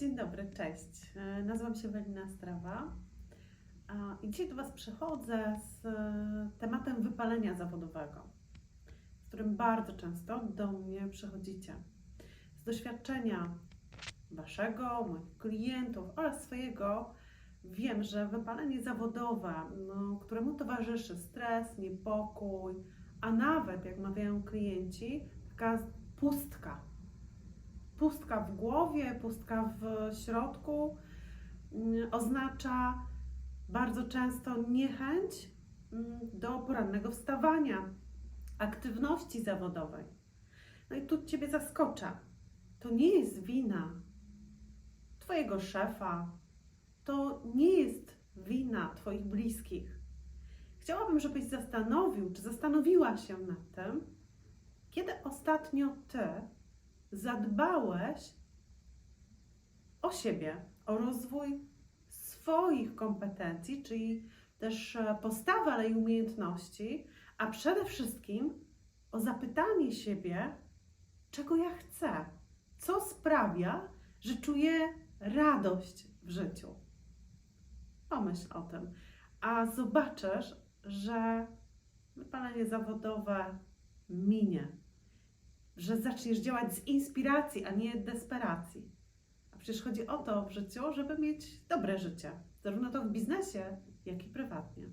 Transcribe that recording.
Dzień dobry, cześć. E, Nazywam się Ewelina Strawa i dzisiaj do Was przychodzę z e, tematem wypalenia zawodowego, z którym bardzo często do mnie przychodzicie. Z doświadczenia Waszego, moich klientów oraz swojego wiem, że wypalenie zawodowe, no, któremu towarzyszy stres, niepokój, a nawet, jak mawiają klienci, taka pustka pustka w głowie, pustka w środku mm, oznacza bardzo często niechęć mm, do porannego wstawania, aktywności zawodowej. No i tu Ciebie zaskoczę. To nie jest wina Twojego szefa, to nie jest wina Twoich bliskich. Chciałabym, żebyś zastanowił, czy zastanowiła się nad tym, kiedy ostatnio Ty zadbałeś o siebie, o rozwój swoich kompetencji, czyli też e, postawy, ale i umiejętności, a przede wszystkim o zapytanie siebie, czego ja chcę, co sprawia, że czuję radość w życiu. Pomyśl o tym, a zobaczysz, że wypalenie zawodowe minie że zaczniesz działać z inspiracji, a nie desperacji. A przecież chodzi o to w życiu, żeby mieć dobre życie, zarówno to w biznesie, jak i prywatnie.